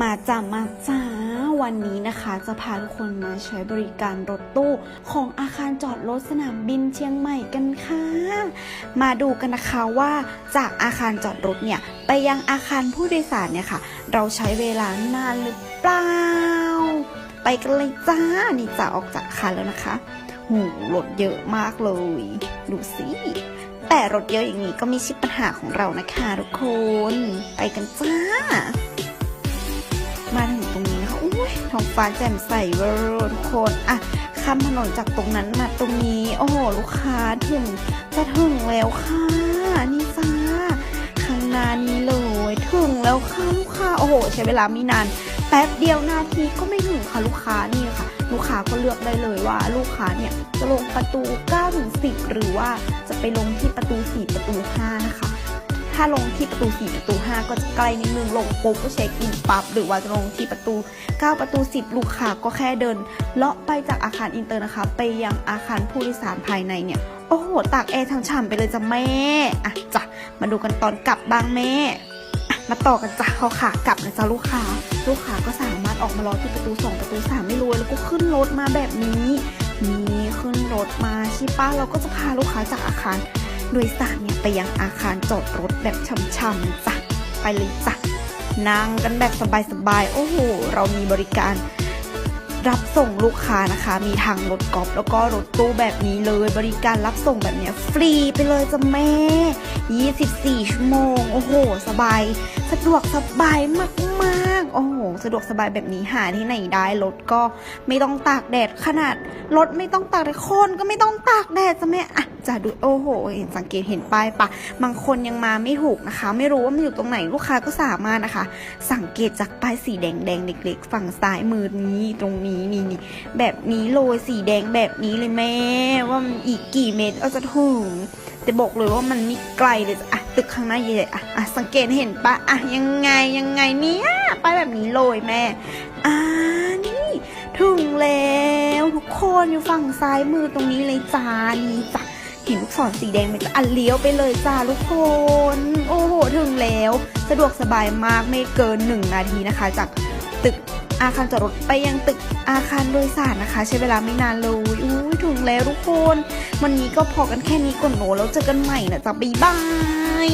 มาจ้ามาจ้าวันนี้นะคะจะพาทุกคนมาใช้บริการรถตู้ของอาคารจอดรถสนามบินเชียงใหม่กันค่ะ มาดูกันนะคะว่าจากอาคารจอดรถเนี่ยไปยังอาคารผู้โดยสารเนี่ยค่ะ เราใช้เวลานานหรือเปล่า ไปกันเลยจ้านี่จะออกจากอาคารแล้วนะคะหูรถเยอะมากเลย ดูสิแต่รถเยอะอย่างนี้ก็ไม่ใช่ปัญหาของเรานะคะทุกคน ไปกันจ้า มาถึงตรงนี้นะคะอุ้ยท้องฟ้าแจ่มใสเวอร์ทุกคนอะข้ามถนนจากตรงนั้นมาตรงนี้ โอ้โหลูกค้าถึงจะถึงแล้วค่ะ นี่จ้าข้างหน้านี้เลยถึงแล้วค่ะลูกค้าโอ้โห ใช้เวลาไม่นานแป๊บเดียวนาทีก็ไม่ถึงค่ะลูกค้านี่ค่ะ ลูกค้าก็เลือกได้เลยว่า ลูกค้าเนี่ยจะลงประตู9ถึง10 หรือว่าจะไปลงที่ประตู 4 ประตู 5 นะคะ ถ้าลงที่ประตู 4 ประตู 5 ก็จะใกล้นิดนึงลงปุ๊บก็เช็คอินปั๊บหรือว่าจะลงที่ประตู 9 ประตู 10 ลูกค้าก็แค่เดิน เลาะไปจากอาคารอินเตอร์นะคะ ไปยังอาคารผู้โดยสารภายในเนี่ย โอ้โหตากแอร์ฉ่ำไปเลยจ้ะแม่อะจ้ะมาดูกันตอนกลับบ้างแม่มาต่อกันจ้ะเขาขากลับนะจ๊ะลูกค้า ลูกค้าก็สามารถออกมารอที่ประตู 2 ประตู 3 ไม่รู้แล้วก็ขึ้นรถมาแบบนี้ นี่ขึ้นรถมาช่ป้าเราก็จะพาลูกค้าจากอาคาร โดยสารเนี่ยไปยังอาคารจอดรถแบบช่ำๆจ้ะไปเลยจ้ะนั่งกันแบบสบายๆ โอ้โห เรามีบริการรับส่งลูกค้านะคะ มีทางรถกอล์ฟแล้วก็รถตู้แบบนี้เลย บริการรับส่งแบบเนี้ยฟรีไปเลยจ้ะแม่ 24 ชั่วโมง โอ้โห สบาย สะดวกสบายมากๆ โอ้โห สะดวกสบายแบบนี้หาที่ไหนได้ รถก็ไม่ต้องตากแดดขนาด รถไม่ต้องตากแดดคนก็ไม่ต้องตากแดดจ้ะแม่อะ จะดูโอ้โห เห็นสังเกตเห็นป้ายปะบางคนยังมาไม่ถูกนะคะ ไม่รู้ว่ามันอยู่ตรงไหนลูกค้าก็สามารถนะคะ สังเกตจากป้ายสีแดงแดงเล็กๆ ฝั่งซ้ายมือนี้ตรงนี้นี่นี่แบบนี้โรยสีแดงแบบนี้เลยแม่ว่ามันอีกกี่เมตรเอาจะถึงแต่บอกเลยว่ามันไม่ไกลเลยอะตึกข้างหน้าใหญ่ๆอะอะสังเกตเห็นปะอะยังไงยังไงเนี่ยป้ายแบบนี้โรยแม่อ่านี่ถึงแล้ว ทุกคนอยู่ฝั่งซ้ายมือตรงนี้เลยจ้านี่จ้ะ เห็นลูกศรสีแดงไหมก็อะเลี้ยวไปเลยจ้าทุกคน โอ้โห ถึงแล้ว สะดวกสบายมากไม่เกินหนึ่งนาทีนะคะ จากตึกอาคารจอดรถไปยังตึกอาคารโดยสารนะคะ ใช้เวลาไม่นานเลยอุ้ยถึงแล้วทุกคน วันนี้ก็พอกันแค่นี้ก่อนโหนแล้วเจอกันใหม่นะจ๊ะบ๊ายบาย